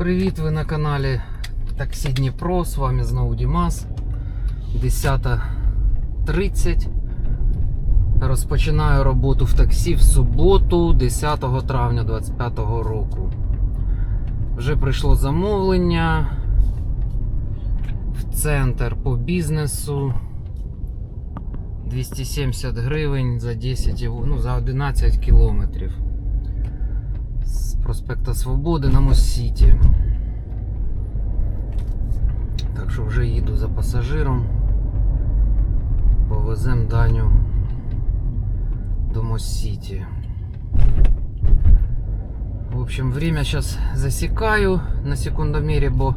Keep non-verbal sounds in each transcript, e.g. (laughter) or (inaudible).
Привіт, ви на каналі Таксі Дніпро. З вами знову Дімас. 10.30. Розпочинаю роботу в таксі в суботу, 10 травня 2025 року. Вже прийшло замовлення в центр по бізнесу. 270 гривень за 10, ну, за 11 кілометрів проспекта Свободи на Моссіті. Так що вже їду за пасажиром. Повезем Даню до Моссіті. В общем, время зараз засікаю на секундомері, бо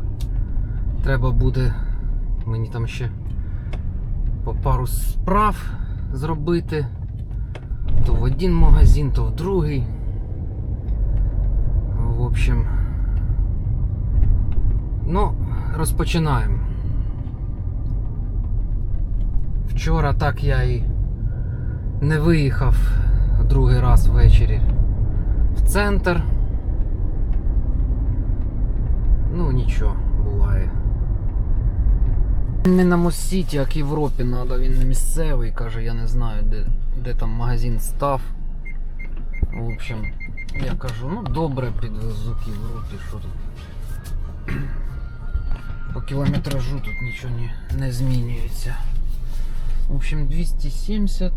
треба буде мені там ще по пару справ зробити. То в один магазин, то в другий. В общем, ну, розпочинаємо. Вчора так я і не виїхав другий раз ввечері в центр. Ну, нічого, буває. Не на Моссіті, а к Європі треба, він не місцевий, каже, я не знаю, де, де там магазин став. В общем, я кажу, ну добре підвезу к Європі, що тут. По кілометражу тут нічого не, не змінюється. В общем, 270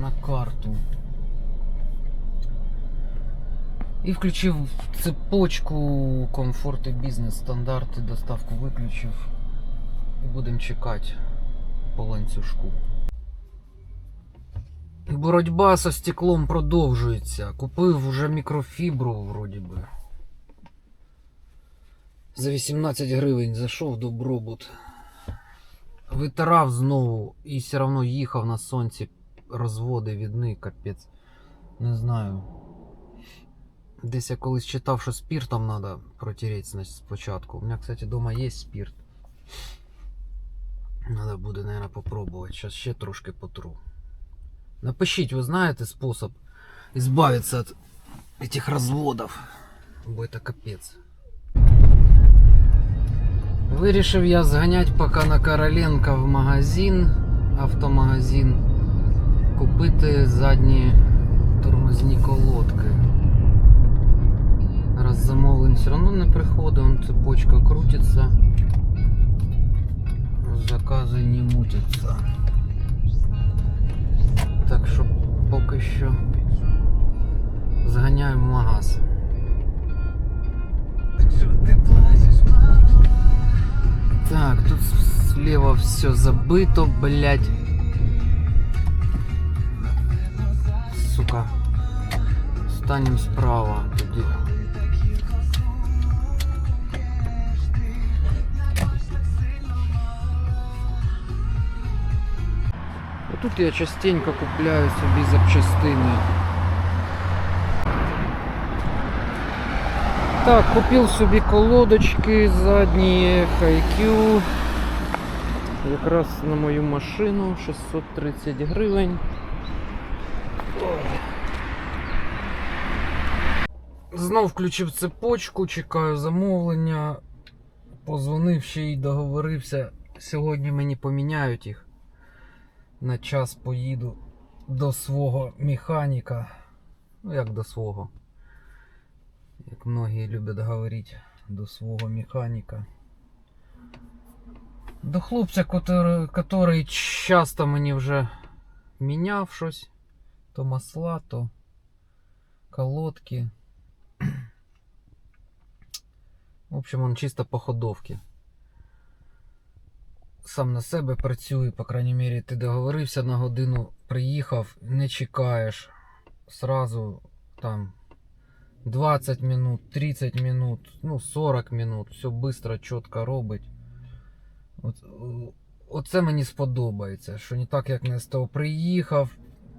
на карту. І включив цепочку комфорт і бізнес стандарти, доставку виключив. І будемо чекати по ланцюжку. Боротьба со стеклом продовжується. Купив вже мікрофібру, вроді би. За 18 гривень зайшов добробут. Витирав знову і все одно їхав на сонці. Розводи відни, капець. Не знаю. Десь я колись читав, що спиртом треба протереть спочатку. У мене, кстати, вдома є спирт. Надо буде, наверное, попробовать. Сейчас ще трошки потру. Напишіть, ви знаєте спосіб избавиться от этих разводов. Бо это капець. Вирішив я зганять поки на Короленка в магазин, автомагазин, купити задні тормозні колодки. Раз замовлень все одно не приходить, он цепочка крутиться. Закази не мутяться. Так що поки що зганяємо в магаз. Так, тут слева все забито, блять. Сука. Станем справа. Тоді. Тут я частенько купляю собі запчастини. Так, купив собі колодочки задні HiQ. Якраз на мою машину 630 гривень. Знов включив цепочку, чекаю замовлення. Позвонив ще й договорився. Сьогодні мені поміняють їх. На час поїду до свого механіка. Ну як до свого. Як многие люблять говорити, до свого механіка. До хлопця, который часто мені вже міняв щось. То масла, то колодки. В общем, он чисто по ходовці. Сам на себе працює, по крайній мірі, ти договорився на годину, приїхав, не чекаєш. Сразу там 20 минут, 30 минут, ну 40 минут, все швидко, чітко робить. От, оце мені сподобається, що не так, як на СТО приїхав,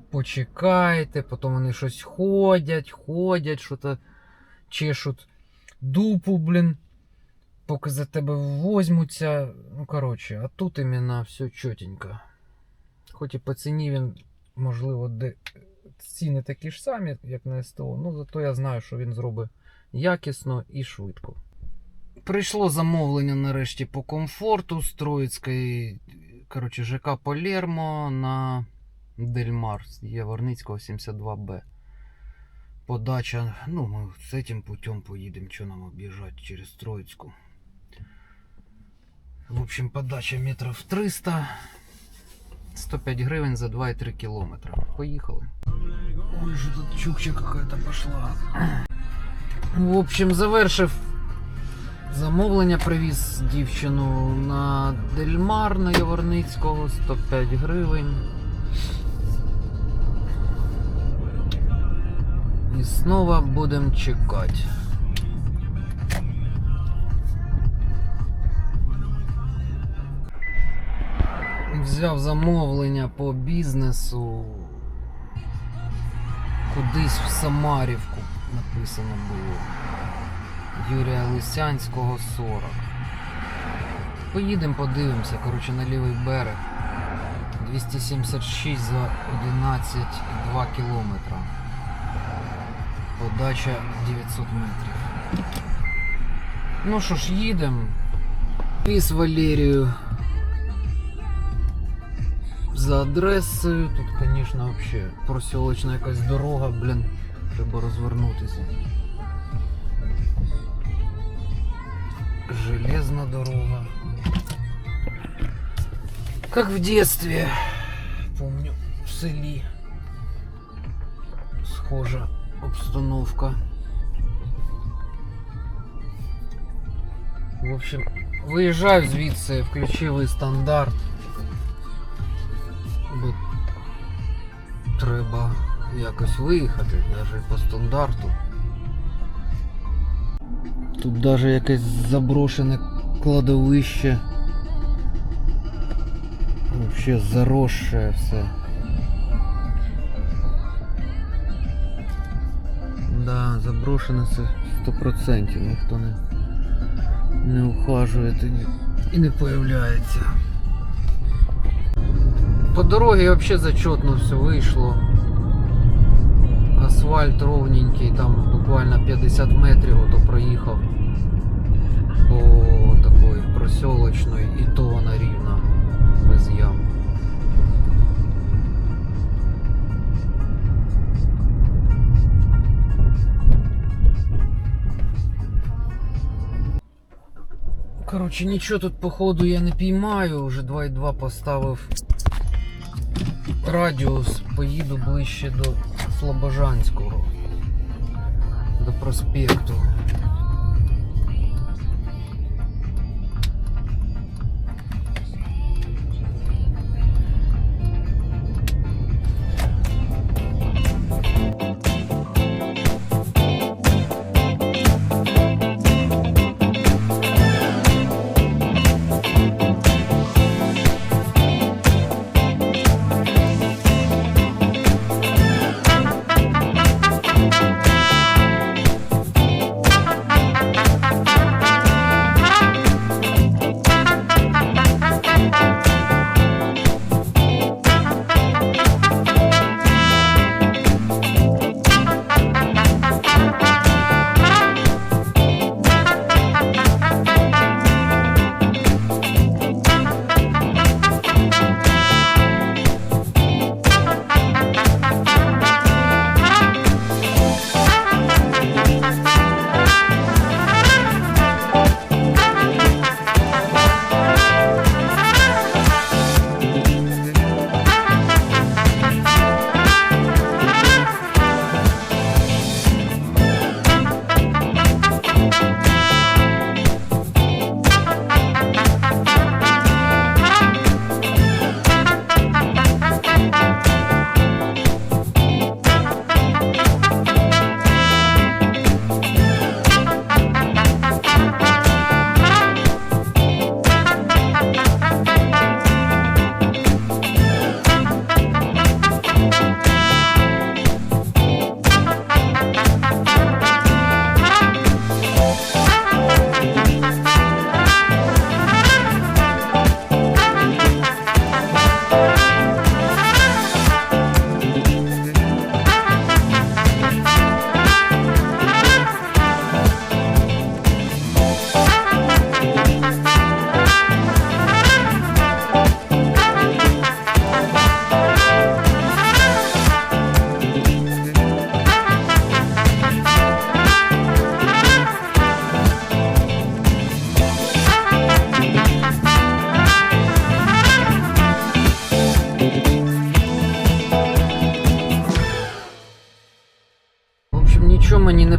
почекайте, потім вони щось ходять, ходять, що-то чешуть дупу, блін. Поки за тебе возьмуться. Ну, коротше, а тут іменно все чотенько. Хоч і по ціні він, можливо, де ціни такі ж самі, як на СТО, ну зато я знаю, що він зробить якісно і швидко. Прийшло замовлення нарешті по комфорту з Троїцької, коротше, ЖК Палермо на Дельмар Яворницького 72Б. Подача, ну, ми з цим путем поїдемо, що нам об'їжджати через Троїцьку. В общем, подача метрів 300. 105 гривень за 2,3 кілометра. Поїхали. Ой, же тут чукча какая-то пошла. В общем, завершив замовлення, привіз дівчину на Дельмар на Яворницького 105 гривень. І знову будемо чекати. Взяв замовлення по бізнесу. Кудись в Самарівку написано було. Юрія Лисянського 40. Поїдемо, подивимося, коротше, на лівий берег. 276 за 11,2 кілометра. Подача 900 метрів. Ну що ж, їдемо. Піс Валерію за адресою. Тут, звісно, взагалі просілочна якась дорога, блін. Треба розвернутися. Железна дорога. Как в детстве. Помню, в селі. Схожа обстановка. В общем, виїжджаю звідси, включили стандарт. Бо треба якось виїхати, навіть по стандарту. Тут навіть якесь заброшене кладовище. Вообще заросше все. Да, заброшене це 100%, ніхто не, не ухажує і не появляється. По дороге вообще зачетно все вийшло. Асфальт ровненький, там буквально 50 метрів ото проїхав по такої просьолочної і то вона рівна, без ям. Коротше, нічого тут походу я не піймаю, вже 2,2 поставив радіус, поїду ближче до Слобожанського, до проспекту.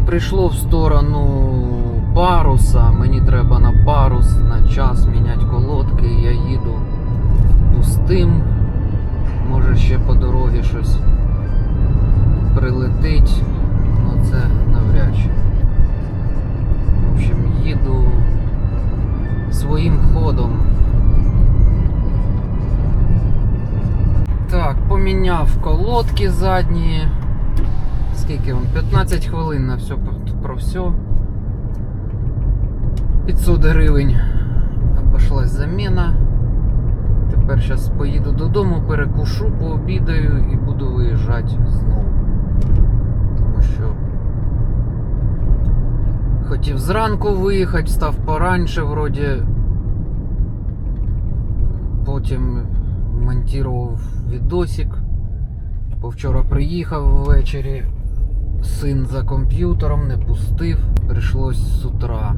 Прийшло в сторону паруса. Мені треба на парус на час міняти колодки. Я їду пустим. Може ще по дорозі щось прилетить. Ну це навряд чи. В общем, їду своїм ходом. Так, поміняв колодки задні. Скільки вам? 15 хвилин на все про все. 500 гривень обошлась заміна. Тепер зараз поїду додому, перекушу, пообідаю і буду виїжджати знову. Тому що хотів зранку виїхати, став пораньше вроді. Потім монтував відосик. Повчора приїхав ввечері. Син за комп'ютером не пустив. Прийшлось з утра.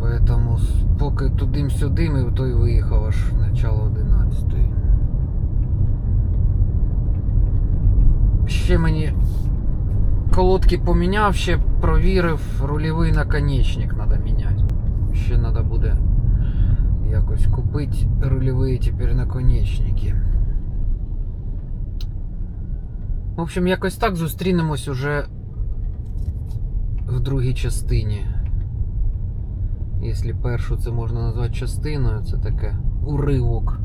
Поэтому поки тудим-сюдим і той виїхав аж начало 11. Ще мені колодки поміняв, ще провірив, рульовий наконечник треба міняти. Ще треба буде якось купити рульові тепер наконечники. В общем, якось так зустрінемось уже в другій частині. Якщо першу це можна назвати частиною, це таке уривок.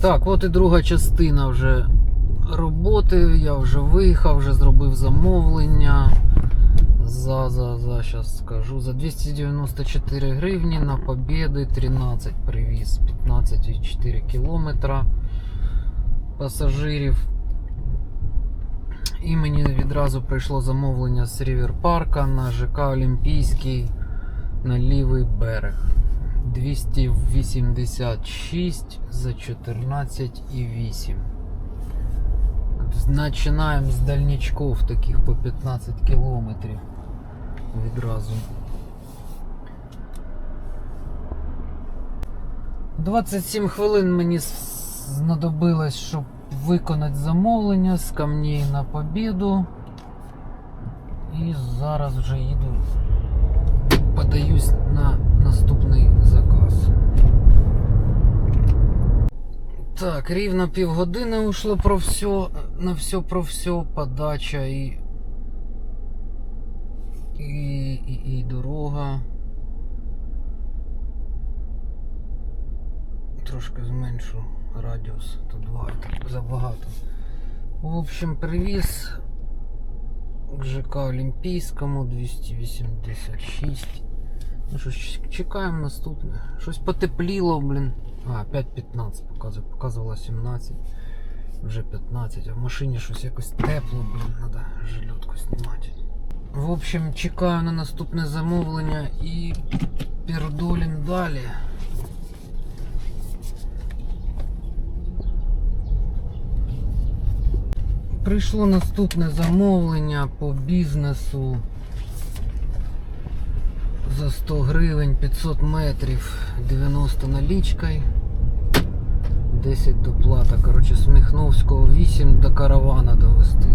Так, от і друга частина вже роботи. Я вже виїхав, вже зробив замовлення. За, за, за, зараз скажу. За 294 гривні на Побєди 13 привіз 15,4 кілометра пасажирів. І мені відразу прийшло замовлення з Рівер Парка на ЖК Олімпійський на лівий берег. 286 за 14,8. Починаємо з дальничков таких по 15 кілометрів відразу. 27 хвилин мені знадобилось, щоб виконати замовлення з камней на побіду. І зараз вже їду, подаюсь на наступний заказ. Так, рівно півгодини ушло про все, на все про все, подача і. І, і, і дорога. Трошки зменшу радіус, тут багато, забагато. В общем, привіз к ЖК Олімпійському 286. Ну що ж, чекаємо наступне. Щось потепліло, блін. А, 5.15 показує, показувало 17. Вже 15, а в машині щось якось тепло, блін, треба жилетку знімати. В общем, чекаю на наступне замовлення і пердолім далі. Прийшло наступне замовлення по бізнесу за 100 гривень 500 метрів 90 налічкою 10 доплата. Коротше, Сміхновського 8 до каравана довести.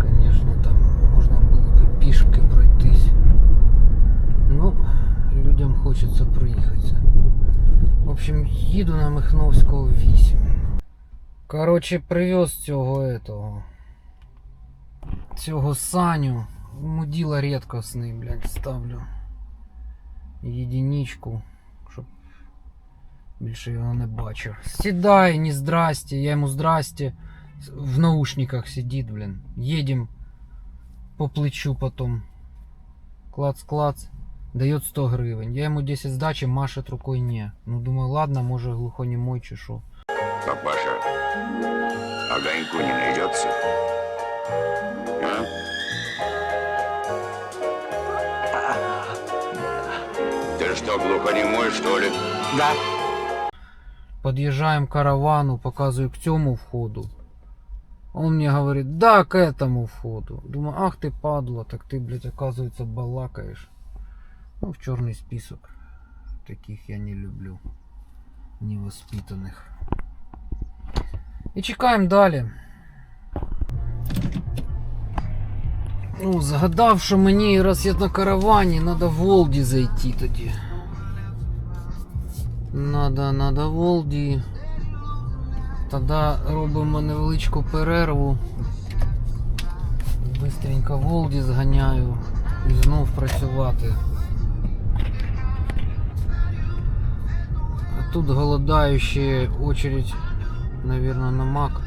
Звісно, там можна було б пішки пройтись. Ну, людям хочеться проїхатися. В общем, їду на Михновського 8. Коротше, привез цього этого. Цього Саню. Мудила рідкосний, блядь, ставлю. Єдиничку, щоб більше його не бачив. Сідай, не здрасте, я йому здрасте. В наушниках сидит, блин. Едем по плечу потом. Клац-клац. Дает 100 гривен. Я ему 10 сдачи, машет рукой не. Ну думаю, ладно, може глухонемой чи шо. Папаша, огоньку не найдется? А? Ты что, глухонемой, что ли? Да. Подъезжаем к каравану, показываю к тему входу. Он мне говорит, да, к этому входу. Думаю, ах ты падла, так ты, блядь, оказывается, балакаешь. Ну, в черный список. Таких я не люблю. невоспитаних. І чекаємо далі. Ну, згадав, що мені раз я на каравані, треба в Волді зайти тоді. Надо, надо в Волді. Тоді робимо невеличку перерву. Бистренько Волді зганяю і знов працювати. А тут голодаючі очередь, наверное, на мак.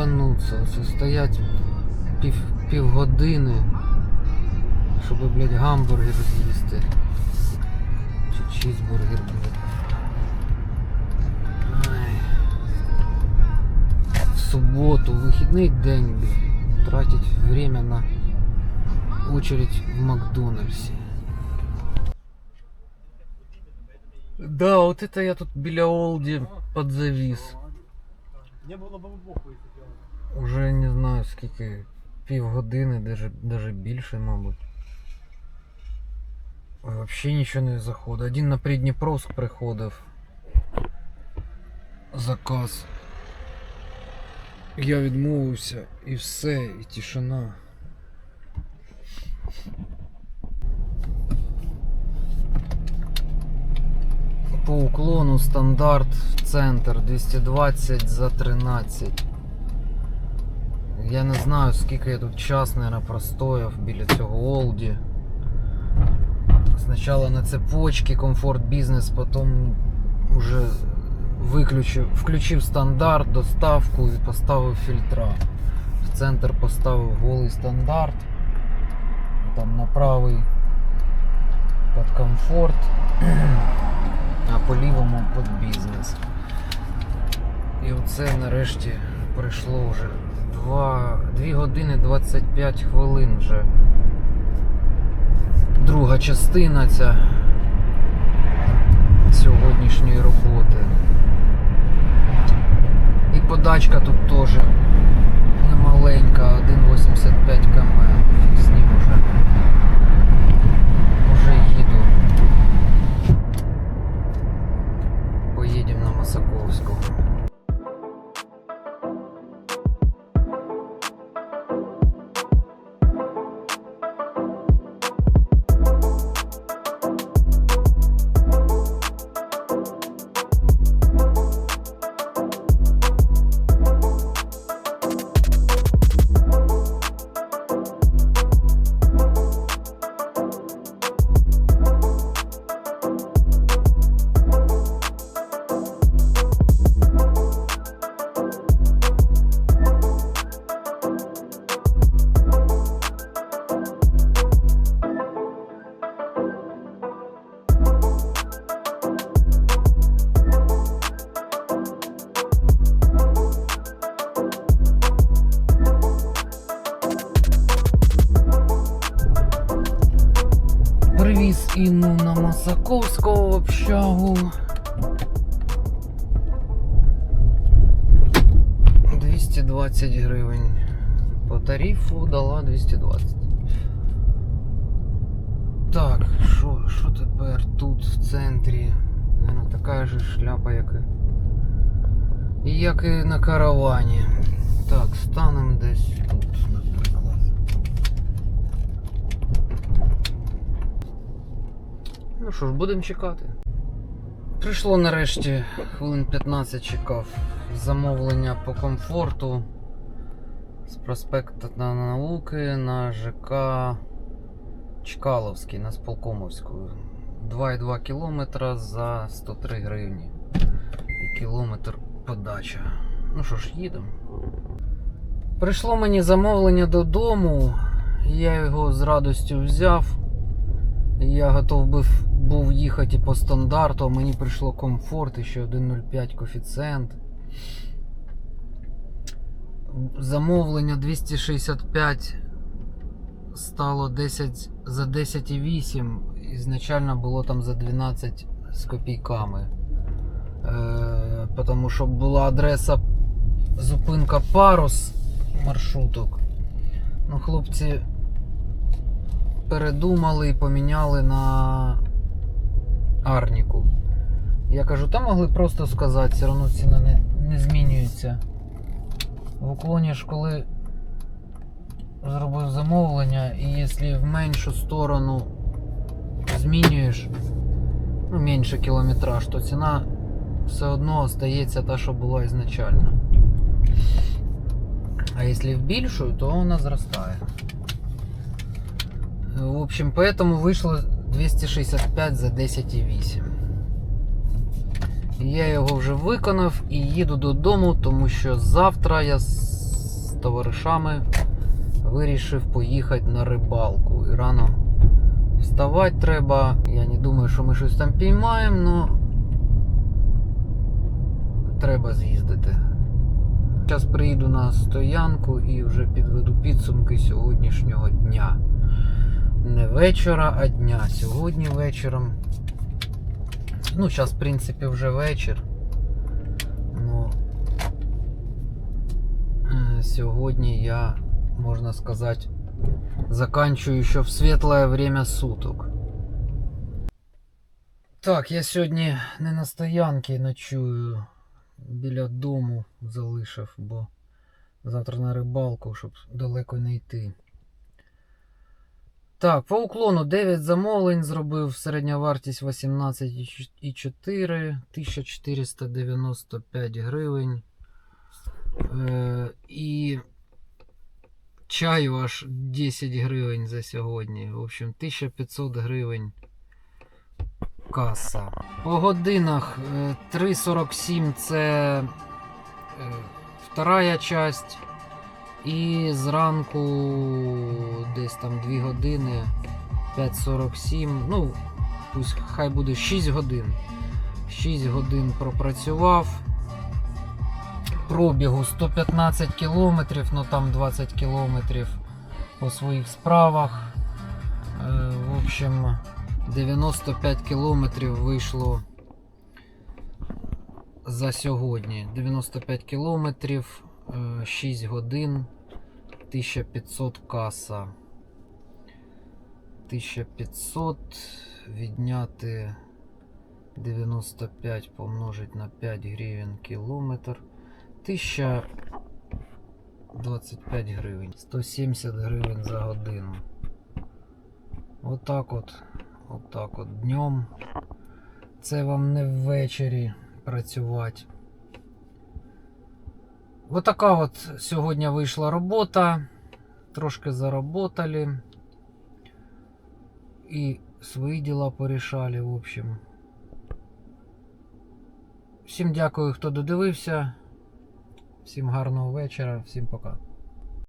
Єбануться, оце стоять пів, півгодини, щоб, блядь, гамбургер з'їсти. Чи чізбургер, блядь. В суботу, вихідний день, блядь, тратить время на очередь в Макдональдсі. Да, вот это я тут біля Олді подзавіс. Не було б вибуху, якщо б я Уже не знаю скільки, півгодини, даже, даже більше, мабуть. Вообще нічого не заходить. Один на Придніпровськ приходив. Заказ. Я відмовився і все, і тишина. По уклону стандарт в центр 220 за 13. Я не знаю, скільки я тут час, наверное, простояв біля цього Олді. Спочатку на цепочці комфорт бізнес, потім уже виключив, включив стандарт, доставку і поставив фільтра. В центр поставив голий стандарт. Там на правий під комфорт, (clears throat) а по лівому під бізнес. І оце нарешті прийшло вже 2, 2 години 25 хвилин вже. Друга частина ця сьогоднішньої роботи. І подачка тут теж немаленька, 1,85 км. З ним уже. Уже їду. Поїдемо на Масаковську. 220 гривень. По тарифу дала 220. Так, що, що тепер тут в центрі? Наверно, така ж шляпа, як і. Як і на каравані. Так, станемо десь тут, наприклад. Ну що ж, будемо чекати. Прийшло нарешті, хвилин 15 чекав. Замовлення по комфорту з проспекту на науки на ЖК Чкаловський на Сполкомовську. 2,2 кілометра за 103 гривні. І кілометр подача. Ну що ж, їдемо. Прийшло мені замовлення додому. Я його з радістю взяв. Я готов був, їхати по стандарту, мені прийшло комфорт і ще 1,05 коефіцієнт. Замовлення 265 стало 10 за 10,8. Ізначально було там за 12 з копійками. Е, тому що була адреса зупинка парус маршруток. Ну, хлопці передумали і поміняли на Арніку. Я кажу, та могли просто сказати, все одно ціна не, не змінюється. В уклоні ж коли зробив замовлення, і якщо в меншу сторону змінюєш ну, менше кілометраж, то ціна все одно остається та, що була ізначально. А если в більшу, то вона зростає. В общем, поэтому вийшло 265 за 10,8. Я його вже виконав і їду додому, тому що завтра я з товаришами вирішив поїхати на рибалку. І рано вставати треба. Я не думаю, що ми щось там піймаємо, але треба з'їздити. Зараз приїду на стоянку і вже підведу підсумки сьогоднішнього дня. Не вечора, а дня. Сьогодні вечором. Ну, зараз, в принципі, вже вечір. Ну, е, сьогодні я, можна сказати, заканчую ще в світле время суток. Так, я сьогодні не на стоянці ночую біля дому залишив, бо завтра на рибалку, щоб далеко не йти. Так, по уклону 9 замовлень зробив, середня вартість 18,4, 1495 гривень. Е, і чаю аж 10 гривень за сьогодні. В общем, 1500 гривень каса. По годинах е, 3.47 це е, вторая часть. І зранку десь там 2 години 5.47. Ну, пусть хай буде 6 годин. 6 годин пропрацював. Пробігу 115 кілометрів, ну там 20 кілометрів по своїх справах. Е, В общем, 95 кілометрів вийшло за сьогодні. 95 кілометрів, 6 годин, 1500 каса. 1500 відняти 95 помножить на 5 гривень кілометр. 1025 гривень. 170 гривень за годину. Отак от. Отак от днем. Це вам не ввечері працювати. Отака от сьогодні вийшла робота. Трошки заработали. І свої діла порішали, в общем. Всім дякую, хто додивився. Всім гарного вечора, всім пока.